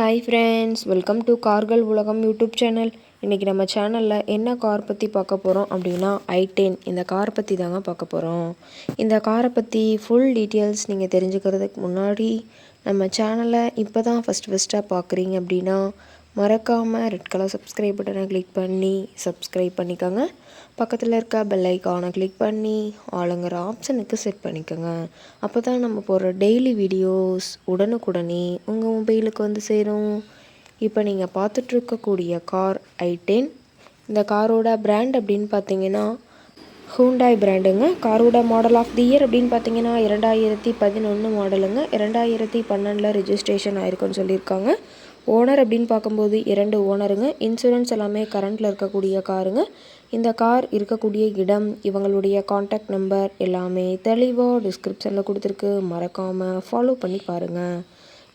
Hi friends welcome to கார்கள் உலகம் YouTube channel இன்றைக்கி நம்ம சேனலில் என்ன கார் பற்றி பார்க்க போகிறோம் அப்படின்னா ஐ டென் இந்த கார் பற்றி தாங்க பார்க்க போகிறோம் இந்த காரை பற்றி ஃபுல் டீட்டெயில்ஸ் நீங்கள் தெரிஞ்சுக்கிறதுக்கு முன்னாடி நம்ம சேனலை இப்போ தான் ஃபஸ்ட் ஃபஸ்ட்டாக பார்க்குறீங்க அப்படின்னா மறக்காமல் ரெட் கலர் சப்ஸ்கிரைப் பட்டனை கிளிக் பண்ணி சப்ஸ்கிரைப் பண்ணிக்கோங்க. பக்கத்தில் இருக்க பெல் ஐக்கானை கிளிக் பண்ணி ஆளுங்கிற ஆப்ஷனுக்கு செட் பண்ணிக்கோங்க. அப்போ தான் நம்ம போடுற டெய்லி வீடியோஸ் உடனுக்குடனே உங்கள் மொபைலுக்கு வந்து சேரும். இப்போ நீங்கள் பார்த்துட்ருக்கக்கூடிய கார் ஐ டென் இந்த காரோட பிராண்ட் அப்படின்னு பார்த்தீங்கன்னா ஹூண்டாய் பிராண்டுங்க காரோட மாடல் ஆஃப் தி இயர் அப்படின்னு பார்த்தீங்கன்னா இரண்டாயிரத்தி பதினொன்று மாடலுங்க இரண்டாயிரத்தி பன்னெண்டில் ரிஜிஸ்ட்ரேஷன் ஆயிருக்குன்னு சொல்லியிருக்காங்க. ஓனர் அப்படின்னு பார்க்கும்போது இரண்டு ஓனருங்க. இன்சூரன்ஸ் எல்லாமே கரண்டில் இருக்கக்கூடிய காருங்க. இந்த கார் இருக்கக்கூடிய இடம் இவங்களுடைய காண்டாக்ட் நம்பர் எல்லாமே தெளிவாக டிஸ்கிரிப்ஷனில் கொடுத்துருக்கு. மறக்காமல் ஃபாலோ பண்ணி பாருங்கள்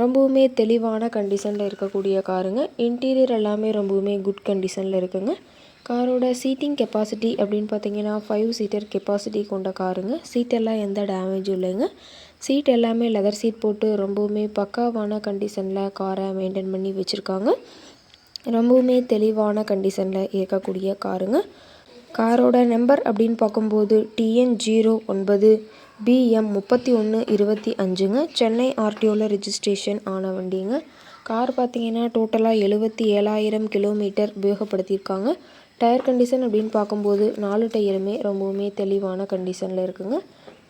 ரொம்பவுமே தெளிவான கண்டிஷனில் இருக்கக்கூடிய காருங்க இன்டீரியர் எல்லாமே ரொம்பவுமே குட் கண்டிஷனில் இருக்குங்க. காரோட சீட்டிங் கெப்பாசிட்டி அப்படின்னு பார்த்தீங்கன்னா ஃபைவ் சீட்டர் கெப்பாசிட்டி கொண்ட காருங்க சீட்டெல்லாம் எந்த டேமேஜும் இல்லைங்க. சீட் எல்லாமே லெதர் சீட் போட்டு ரொம்பவுமே பக்காவான கண்டிஷனில் காரை மெயின்டைன் பண்ணி வச்சுருக்காங்க. ரொம்பவுமே தெளிவான கண்டிஷனில் இருக்கக்கூடிய காருங்க காரோட நம்பர் அப்படின்னு பார்க்கும்போது டிஎன் ஜீரோ ஒன்பது பிஎம் முப்பத்தி ஒன்று இருபத்தி அஞ்சுங்க. சென்னை ஆர்டிஓவில் ரிஜிஸ்ட்ரேஷன் ஆன வண்டிங்க. கார் பார்த்தீங்கன்னா டோட்டலாக எழுபத்தி ஏழாயிரம் கிலோமீட்டர் உபயோகப்படுத்தியிருக்காங்க. டயர் கண்டிஷன் அப்படின்னு பார்க்கும்போது நாலு டயருமே ரொம்பவுமே தெளிவான கண்டிஷனில் இருக்குங்க.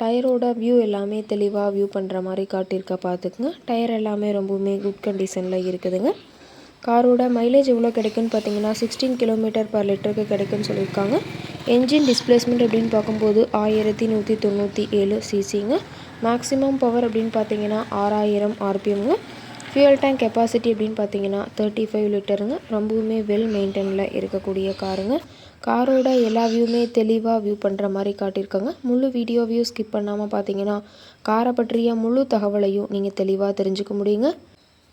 டயரோட வியூ எல்லாமே தெளிவாக வியூ பண்ணுற மாதிரி காட்டியிருக்க பார்த்துக்குங்க. டயர் எல்லாமே ரொம்பவுமே குட் கண்டிஷனில் இருக்குதுங்க. காரோட மைலேஜ் எவ்வளோ கிடைக்குன்னு பார்த்தீங்கன்னா சிக்ஸ்டீன் கிலோமீட்டர் பர் லிட்டருக்கு கிடைக்குன்னு சொல்லியிருக்காங்க. என்ஜின் டிஸ்பிளேஸ்மெண்ட் அப்படின்னு பார்க்கும்போது ஆயிரத்தி நூற்றி தொண்ணூற்றி ஏழு சிசிங்க. மேக்ஸிமம் பவர் அப்படின்னு பார்த்தீங்கன்னா ஆறாயிரம் ஆர்பிஎம்ங்க. ஃபியூல் டேங்க் கெப்பாசிட்டி அப்படின்னு பார்த்தீங்கன்னா தேர்ட்டி ஃபைவ் லிட்டருங்க. ரொம்பவுமே வெல் மெயின்டெனில் இருக்கக்கூடிய காருங்க. காரோட எல்லா வியூமே தெளிவாக வியூ பண்ணுற மாதிரி காட்டியிருக்காங்க. முழு வீடியோ வியூ ஸ்கிப் பண்ணாமல் பார்த்தீங்கன்னா காரை பற்றிய முழு தகவலையும் நீங்கள் தெளிவாக தெரிஞ்சுக்க முடியுங்க.